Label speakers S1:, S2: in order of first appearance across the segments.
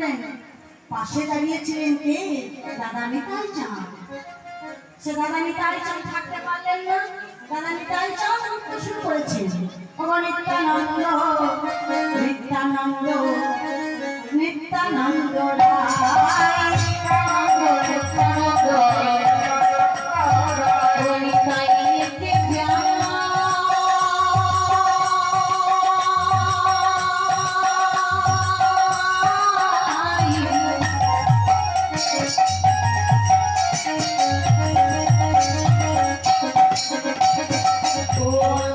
S1: করলেন পাশে দাঁড়িয়েছিলেন কে? দাদা নিতাই চাঁদ। সে দাদা নিতাই চাঁদ থাকতে পারলেন না। দাদা নিতাই চাঁদ উঠতে শুরু করেছেন। ও নিত্যানন্দ নিত্যানন্দ নিত্যানন্দ Ой.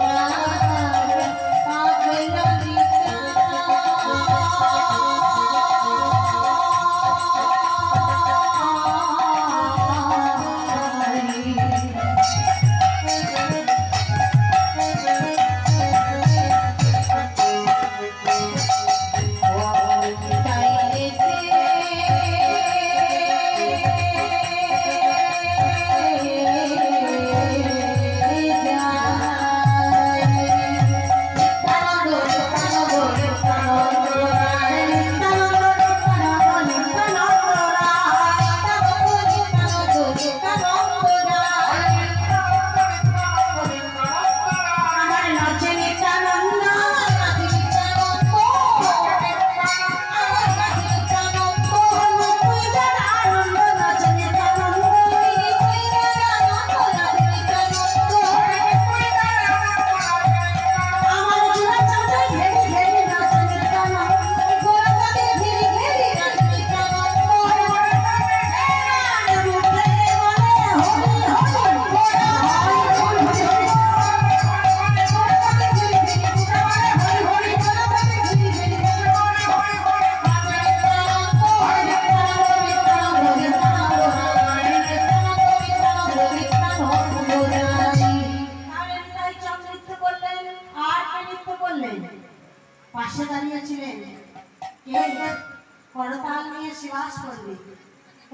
S1: করতাল নিয়ে শিবাস পণ্ডিত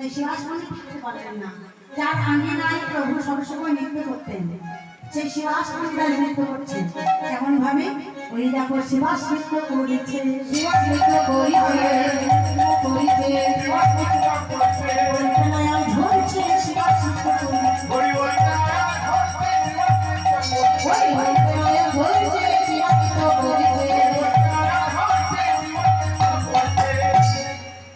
S1: এই শিবাস কিছু করেন না। যার আঙ্গিনায় প্রভু সবসময় নৃত্য করতেন। সেই শিবাস পণ্ডিত নৃত্য করছেন। কেমন ভাবে ওই দেখো শিবাস নৃত্য করেছে শিবাস নৃত্য করিছে।